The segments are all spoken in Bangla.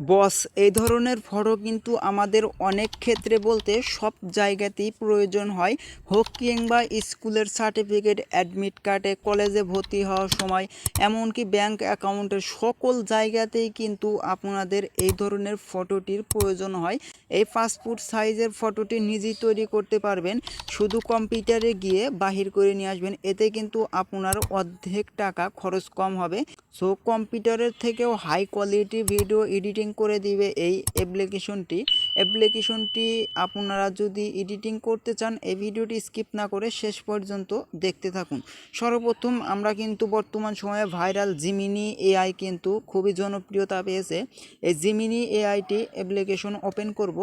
বস এই ধরনের ফটো কিন্তু আমাদের অনেক ক্ষেত্রে বলতে সব জায়গাতেই প্রয়োজন হয়। হোক কিংবা স্কুলের সার্টিফিকেট, অ্যাডমিট কার্ডে কলেজে ভর্তি হওয়ার সময়, এমনকি ব্যাংক অ্যাকাউন্টের সকল জায়গাতেই কিন্তু আপনাদের এই ধরনের ফটোটির প্রয়োজন হয়। এই পাসপোর্ট সাইজের ফটোটি নিজেই তৈরি করতে পারবেন, শুধু কম্পিউটারে গিয়ে বাহির করে নিয়ে আসবেন। এতে কিন্তু আপনার অর্ধেক টাকা খরচ কম হবে। সো কম্পিউটারের থেকেও হাই কোয়ালিটি ভিডিও এডিটিং করে দিবে এই অ্যাপ্লিকেশনটি অ্যাপ্লিকেশনটি আপনারা যদি এডিটিং করতে চান, এই ভিডিওটি স্কিপ না করে শেষ পর্যন্ত দেখতে থাকুন। সর্বপ্রথম আমরা কিন্তু বর্তমান সময়ে ভাইরাল জিমিনি এআই কিন্তু খুবই জনপ্রিয়তা পেয়েছে। এই জিমিনি এআইটি অ্যাপ্লিকেশন ওপেন করব।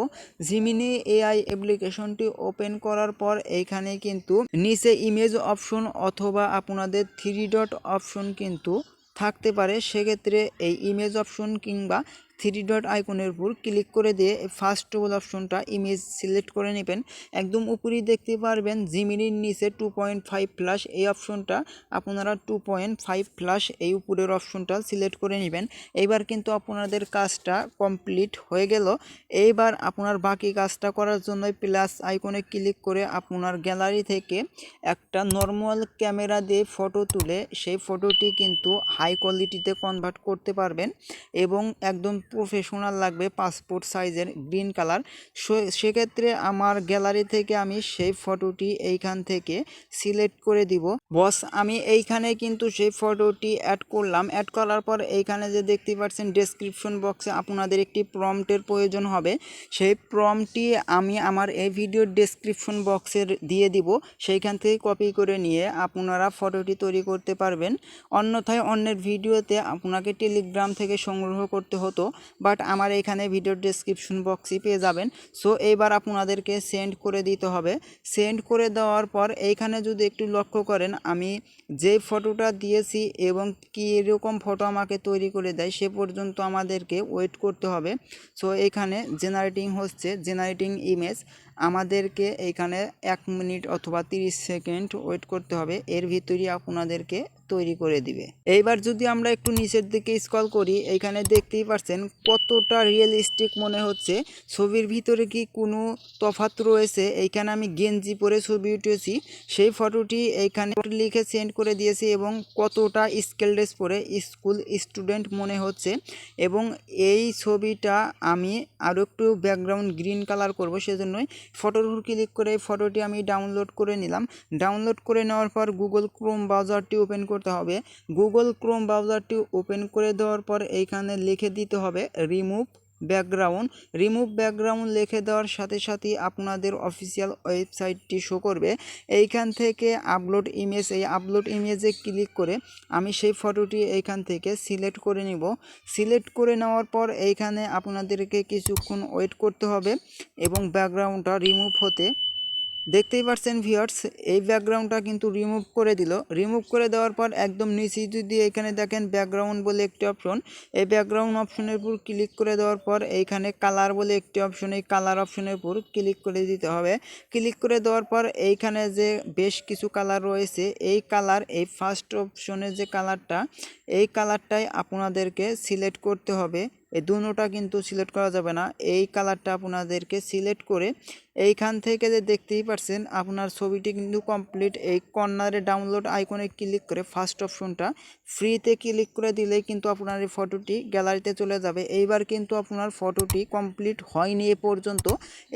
জিমিনি এআই অ্যাপ্লিকেশনটি ওপেন করার পর এইখানে কিন্তু নিচে ইমেজ অপশন অথবা আপনাদের থ্রি ডট অপশন কিন্তু থাকতে পারে। সেক্ষেত্রে এই ইমেজ অপশন কিংবা থ্রি ডট আইকনের উপর ক্লিক করে দিয়ে ফার্স্ট ওয়াল অপশনটা ইমেজ সিলেক্ট করে নেবেন। একদম উপরেই দেখতে পারবেন জিমিনির নিচে টু পয়েন্ট ফাইভ প্লাস এই অপশনটা আপনারা টু পয়েন্ট ফাইভ প্লাস এই উপরের অপশনটা সিলেক্ট করে নেবেন। এইবার কিন্তু আপনাদের কাজটা কমপ্লিট হয়ে গেল। এইবার আপনার বাকি কাজটা করার জন্য প্লাস আইকনে ক্লিক করে আপনার গ্যালারি থেকে একটা নর্মাল ক্যামেরা দিয়ে ফটো তুলে সেই ফটোটি কিন্তু হাই কোয়ালিটিতে কনভার্ট করতে পারবেন এবং একদম প্রফেশনাল লাগবে পাসপোর্ট সাইজের গ্রিন কালার সেক্ষেত্রে আমার গ্যালারি থেকে আমি সেই ফটোটি এইখান থেকে সিলেক্ট করে দিব। বস আমি এইখানে কিন্তু সেই ফটোটি অ্যাড করলাম। অ্যাড করার পর এইখানে যে দেখতে পাচ্ছেন ডেসক্রিপশন বক্সে আপনাদের একটি প্রম্পটের প্রয়োজন হবে। সেই প্রম্পটি আমি আমার এই ভিডিওর ডেসক্রিপশন বক্সের দিয়ে দিব। সেইখান থেকে কপি করে নিয়ে আপনারা ফটোটি তৈরি করতে পারবেন। অন্যথায় অন্যের ভিডিওতে আপনাকে টেলিগ্রাম থেকে সংগ্রহ করতে হতো। বাট আমার এখানে ভিডিও ডেসক্রিপশন বক্সই পেয়ে যাবেন। সো এইবার আপনাদেরকে সেন্ড করে দিতে হবে। সেন্ড করে দেওয়ার পর এইখানে যদি একটু লক্ষ্য করেন, আমি যে ফটোটা দিয়েছি এবং কী এরকম ফটো আমাকে তৈরি করে দেয়, সে পর্যন্ত আমাদেরকে ওয়েট করতে হবে। সো এখানে জেনারেটিং হচ্ছে জেনারেটিং ইমেজ আমাদেরকে এইখানে এক মিনিট অথবা তিরিশ সেকেন্ড ওয়েট করতে হবে। এর ভিতরেই আপনাদেরকে তৈরি করে দিবে। এইবার যদি আমরা একটু নিচের দিকে স্ক্রল করি, এইখানে দেখতেই পাচ্ছেন কতটা রিয়েলিস্টিক মনে হচ্ছে। ছবির ভিতরে কি কোনো তফাত রয়েছে? এইখানে আমি গেঞ্জি পরে ছবি উঠেছি। সেই ফটোটি এইখানে লিখে সেন্ড করে দিয়েছি এবং কতটা স্কেল ড্রেস পরে স্কুল স্টুডেন্ট মনে হচ্ছে। এবং এই ছবিটা আমি আরও একটু ব্যাকগ্রাউন্ড গ্রিন কালার করব সেজন্যই। ফটোর উপর ক্লিক করে এই ফটোটি আমি ডাউনলোড করে নিলাম। ডাউনলোড করে নেওয়ার পর গুগল ক্রোম ব্রাউজারটি ওপেন করতে হবে। গুগল ক্রোম ব্রাউজারটি ওপেন করে দেওয়ার পর এইখানে লিখে দিতে হবে রিমুভ ব্যাকগ্রাউন্ড রিমুভ ব্যাকগ্রাউন্ড লিখে দেওয়ার সাথে সাথেই আপনাদের অফিসিয়াল ওয়েবসাইটটি শো করবে। এইখান থেকে আপলোড ইমেজ এই আপলোড ইমেজে ক্লিক করে আমি সেই ফটোটি এইখান থেকে সিলেক্ট করে নিব। সিলেক্ট করে নেওয়ার পর এইখানে আপনাদেরকে কিছুক্ষণ ওয়েট করতে হবে এবং ব্যাকগ্রাউন্ডটা রিমুভ হতে দেখতেই পাচ্ছেন ভিউয়ার্স এই ব্যাকগ্রাউন্ডটা কিন্তু রিমুভ করে দিল। রিমুভ করে দেওয়ার পর একদম নিচে যদি এখানে দেখেন ব্যাকগ্রাউন্ড বলে একটি অপশন এই ব্যাকগ্রাউন্ড অপশনের উপর ক্লিক করে দেওয়ার পর এইখানে কালার বলে একটি অপশন এই কালার অপশনের উপর ক্লিক করে দিতে হবে। ক্লিক করে দেওয়ার পর এইখানে যে বেশ কিছু কালার রয়েছে, এই কালার এই ফার্স্ট অপশনের যে কালারটা এই কালারটাই আপনাদেরকে সিলেক্ট করতে হবে। এই দুটোটা কিন্তু সিলেক্ট করা যাবে না। এই কালারটা আপনাদেরকে সিলেক্ট করে এইখান থেকে যে দেখতেই পারছেন, আপনার ছবিটি কিন্তু কমপ্লিট এই কর্নারে ডাউনলোড আইকনে ক্লিক করে ফার্স্ট অপশনটা ফ্রিতে ক্লিক করে দিলেই কিন্তু আপনার এই ফটোটি গ্যালারিতে চলে যাবে। এইবার কিন্তু আপনার ফটোটি কমপ্লিট হয়নি এ পর্যন্ত।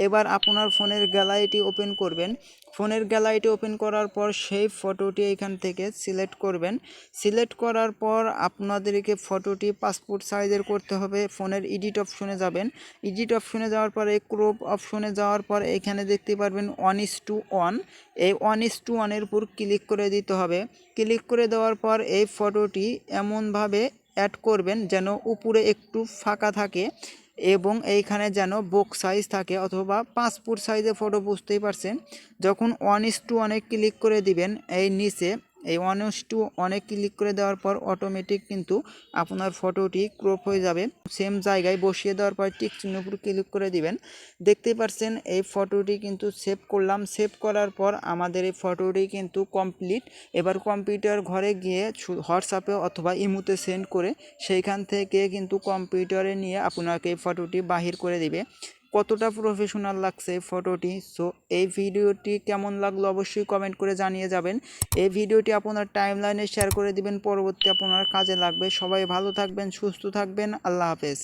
এবার আপনার ফোনের গ্যালারিটি ওপেন করবেন। ফোনের গ্যালারিটি ওপেন করার পর সেই ফটোটি এখান থেকে সিলেক্ট করবেন। সিলেক্ট করার পর আপনাদেরকে ফটোটি পাসপোর্ট সাইজের করতে হবে। ফোনের এডিট অপশনে যাবেন। এডিট অপশনে যাওয়ার পরে ক্রপ অপশনে যাওয়ার পর এখানে দেখতে পারবেন ওয়ান ইস টু ওয়ান এই ওয়ান ইস টু ওয়ানের উপর ক্লিক করে দিতে হবে। ক্লিক করে দেওয়ার পর এই ফটোটি এমনভাবে অ্যাড করবেন যেন উপরে একটু ফাঁকা থাকে এবং এইখানে যেন বুক সাইজ থাকে অথবা পাসপোর্ট সাইজে ফটো বুঝতেই পারছেন। যখন ওয়ান ইস টু ওয়ানে ক্লিক করে দিবেন, এই নিচে এই ওয়ান টু অনেক ক্লিক করে দেওয়ার পর অটোমেটিক কিন্তু আপনার ফটোটি ক্রপ হয়ে যাবে। সেম জায়গায় বসিয়ে দেওয়ার পর টিক চিহ্ন উপর ক্লিক করে দিবেন। দেখতেই পাচ্ছেন এই ফটোটি কিন্তু সেভ করলাম। সেভ করার পর আমাদের এই ফটোটি কিন্তু কমপ্লিট এবার কম্পিউটার ঘরে গিয়ে হোয়াটসঅ্যাপে অথবা ইমুতে সেন্ড করে সেইখান থেকে কিন্তু কম্পিউটারে নিয়ে আপনাকে এই ফটোটি বাহির করে দিবে। কতটা প্রফেশনাল লাগছে ফটোটি সো এই ভিডিওটি কেমন লাগল অবশ্যই কমেন্ট করে জানিয়ে যাবেন। এই ভিডিওটি আপনার টাইমলাইনে শেয়ার করে দিবেন। পরবর্তী আপনার কাজে লাগবে। সবাই ভালো থাকবেন, সুস্থ থাকবেন। আল্লাহ হাফেজ।